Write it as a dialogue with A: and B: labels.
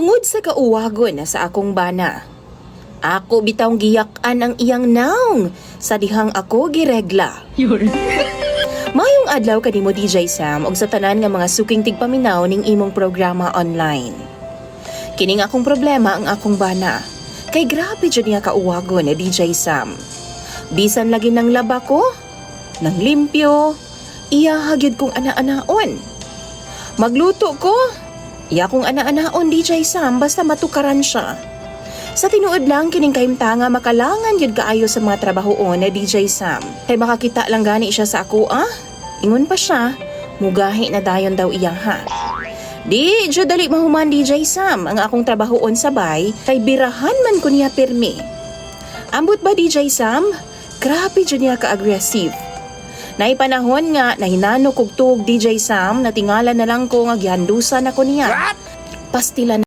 A: Tungod sa kauwagon na sa akong bana. Ako bitawng giyak-an ang iyang naong sa dihang ako giregla. Mayong adlaw kanimo DJ Sam og sa tanan nga mga suking tigpaminaw ning imong programa online. Kining akong problema ang akong bana. Kay grabe jud niya kauwagon ni DJ Sam. Bisan lagi ng laba ko, nang limpyo, iya hagyud kong ana-anaon. Magluto ko, iya kong ana-anaon DJ Sam basta matukaran siya. Sa tinuod lang kining kahimtanga makalangan yun kaayo sa mga trabahoon na DJ Sam. Kay makakita lang gani siya sa ako ah. Ingon pa siya, mugahi na dayon daw iyang ha. Di, jud dali mahuman DJ Sam ang akong trabahoon sa bay kay birahan man ko niya pirmi. Ambot ba DJ Sam? Grabe jud niya ka-aggressive. Naipanahon nga na hinano kog tuog DJ Sam na tingala na lang ko nga gihandusan ako niya. Pastila